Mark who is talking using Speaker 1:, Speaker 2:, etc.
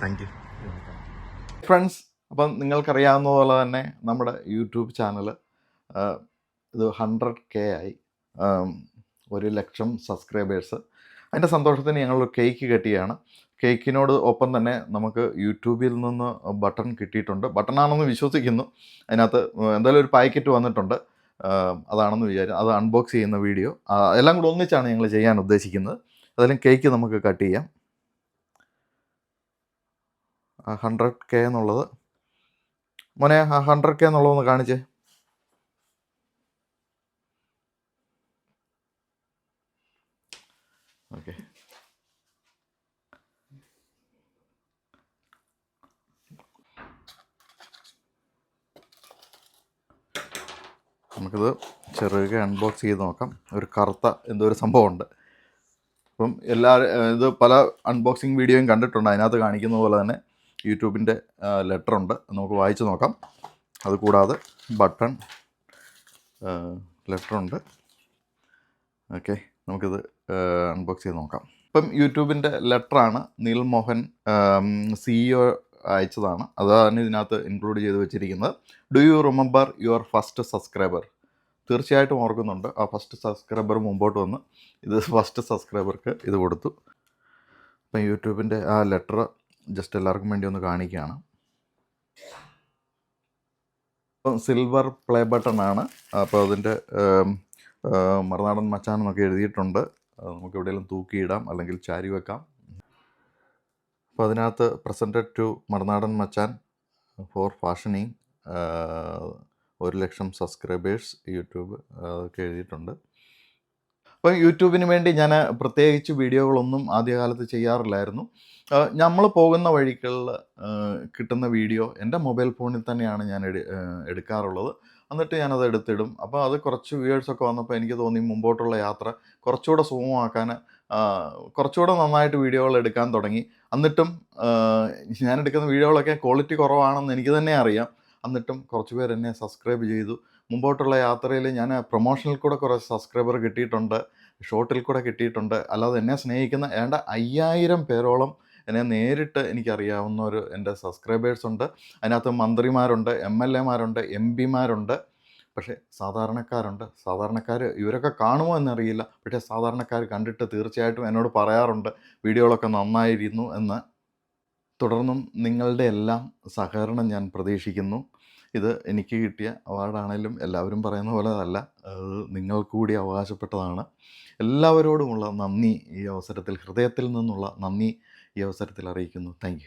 Speaker 1: Thank you friends അപ്പം നിങ്ങൾക്കറിയാവുന്ന പോലെ തന്നെ നമ്മുടെ യൂട്യൂബ് ചാനൽ ഇത് ഹൺഡ്രഡ് കെ ആയി. ഒരു ലക്ഷം സബ്സ്ക്രൈബേഴ്സ്. അതിന്റെ സന്തോഷത്തിന് ഞങ്ങൾ കേക്ക് കെട്ടിയാണ്. കേക്കിനോട് ഒപ്പം തന്നെ നമുക്ക് യൂട്യൂബിൽ നിന്ന് ബട്ടൺ കിട്ടിയിട്ടുണ്ട്. ബട്ടണാണെന്ന് വിശ്വസിക്കുന്നു. അതിനകത്ത് എന്തായാലും ഒരു പാക്കറ്റ് വന്നിട്ടുണ്ട്. അതാണെന്ന് വിചാരിച്ചു അത് അൺബോക്സ് ചെയ്യുന്ന വീഡിയോ. എല്ലാം കൂടെ ഒന്നിച്ചാണ് ഞങ്ങൾ ചെയ്യാൻ ഉദ്ദേശിക്കുന്നത്. അതെല്ലാം കേക്ക് നമുക്ക് കട്ട് ചെയ്യാം. ഹൺഡ്രഡ് കെ എന്നുള്ളത്. മോനെ ആ ഹൺഡ്രഡ് കെ എന്നുള്ളതൊന്ന് കാണിച്ചേ. ഓക്കെ. നമുക്കിത് ചെറുകെ അൺബോക്സ് ചെയ്ത് നോക്കാം. ഒരു കറുത്ത എന്തോ ഒരു സംഭവമുണ്ട്. അപ്പം എല്ലാ ഇത് പല അൺബോക്സിങ് വീഡിയോയും കണ്ടിട്ടുണ്ട്. അതിനകത്ത് കാണിക്കുന്ന പോലെ തന്നെ. യൂട്യൂബിന്റെ ലെറ്റർ ഉണ്ട് നമുക്ക് വായിച്ച് നോക്കാം. അതുകൂടാതെ ബട്ടൺ ലെറ്റർ ഉണ്ട് ഓക്കെ നമുക്കിത് അൺബോക്സ് ചെയ്ത് നോക്കാം. ഇപ്പം യൂട്യൂബിന്റെ ലെറ്ററാണ് നീൽ മോഹൻ സിഇഒ അയച്ചതാണ്. അതാണ് ഇതിനകത്ത് ഇൻക്ലൂഡ് ചെയ്ത് വെച്ചിരിക്കുന്നത്. Do you remember your first subscriber തീർച്ചയായിട്ടും ഓർക്കുന്നുണ്ട്. ആ ഫസ്റ്റ് സബ്സ്ക്രൈബർ മുമ്പോട്ട് വന്ന് ഇത് ഫസ്റ്റ് സബ്സ്ക്രൈബർക്ക് ഇത് കൊടുത്തു. അപ്പം യൂട്യൂബിന്റെ ആ ലെറ്റർ ജസ്റ്റ് എല്ലാവർക്കും വേണ്ടി ഒന്ന് കാണിക്കുകയാണ്. അപ്പം സിൽവർ പ്ലേ ബട്ടൺ ആണ്. അപ്പോൾ അതിന്റെ മറുനാടൻ മച്ചാൻ എന്നൊക്കെ എഴുതിയിട്ടുണ്ട്. നമുക്ക് എവിടെയെങ്കിലും തൂക്കിയിടാം അല്ലെങ്കിൽ ചാരി വെക്കാം. അപ്പോൾ അതിനകത്ത് presented to Marunadan Machan four fashioning ഒരു ലക്ഷം സബ്സ്ക്രൈബേഴ്സ് യൂട്യൂബ് അതൊക്കെ എഴുതിയിട്ടുണ്ട്. അപ്പോൾ യൂട്യൂബിന് വേണ്ടി ഞാൻ പ്രത്യേകിച്ച് വീഡിയോകളൊന്നും ആദ്യകാലത്ത് ചെയ്യാറില്ലായിരുന്നു. നമ്മൾ പോകുന്ന വഴികളിൽ കിട്ടുന്ന വീഡിയോ എന്റെ മൊബൈൽ ഫോണിൽ തന്നെയാണ് ഞാൻ എടുക്കാറുള്ളത്. എന്നിട്ട് ഞാനത് എടുത്തിടും. അപ്പോൾ അത് കുറച്ച് വ്യൂവേഴ്സൊക്കെ വന്നപ്പോൾ എനിക്ക് തോന്നി മുമ്പോട്ടുള്ള യാത്ര കുറച്ചുകൂടെ സുഗമമാക്കാൻ കുറച്ചുകൂടെ നന്നായിട്ട് വീഡിയോകൾ എടുക്കാൻ തുടങ്ങി. എന്നിട്ടും ഞാൻ എടുക്കുന്ന വീഡിയോകളൊക്കെ ക്വാളിറ്റി കുറവാണെന്ന് എനിക്ക് തന്നെ അറിയാം. എന്നിട്ടും കുറച്ച് പേർ എന്നെ സബ്സ്ക്രൈബ് ചെയ്തു. മുമ്പോട്ടുള്ള യാത്രയിൽ ഞാൻ പ്രൊമോഷനിൽ കൂടെ കുറേ സബ്സ്ക്രൈബർ കിട്ടിയിട്ടുണ്ട്. ഷോർട്ടിൽ കൂടെ കിട്ടിയിട്ടുണ്ട്. അല്ലാതെ എന്നെ സ്നേഹിക്കുന്ന ഏണ്ട അയ്യായിരം പേരോളം എന്നെ നേരിട്ട് എനിക്കറിയാവുന്ന ഒരു എന്റെ സബ്സ്ക്രൈബേഴ്സ് ഉണ്ട്. അതിനകത്ത് മന്ത്രിമാരുണ്ട് എം എൽ എമാരുണ്ട് എം പിമാരുണ്ട്. പക്ഷേ സാധാരണക്കാരുണ്ട്. സാധാരണക്കാർ ഇവരൊക്കെ കാണുമോ എന്നറിയില്ല. പക്ഷേ സാധാരണക്കാർ കണ്ടിട്ട് തീർച്ചയായിട്ടും എന്നോട് പറയാറുണ്ട് വീഡിയോകളൊക്കെ നന്നായിരുന്നു എന്ന്. തുടർന്നും നിങ്ങളുടെ എല്ലാം സഹകരണം ഞാൻ പ്രതീക്ഷിക്കുന്നു. ഇത് എനിക്ക് കിട്ടിയ അവാർഡാണേലും എല്ലാവരും പറയുന്ന പോലെ അല്ല അത് നിങ്ങൾ കൂടി അവകാശപ്പെട്ടതാണ്. എല്ലാവരോടുമുള്ള നന്ദി ഈ അവസരത്തിൽ. ഹൃദയത്തിൽ നിന്നുള്ള നന്ദി ഈ അവസരത്തിൽ അറിയിക്കുന്നു. താങ്ക്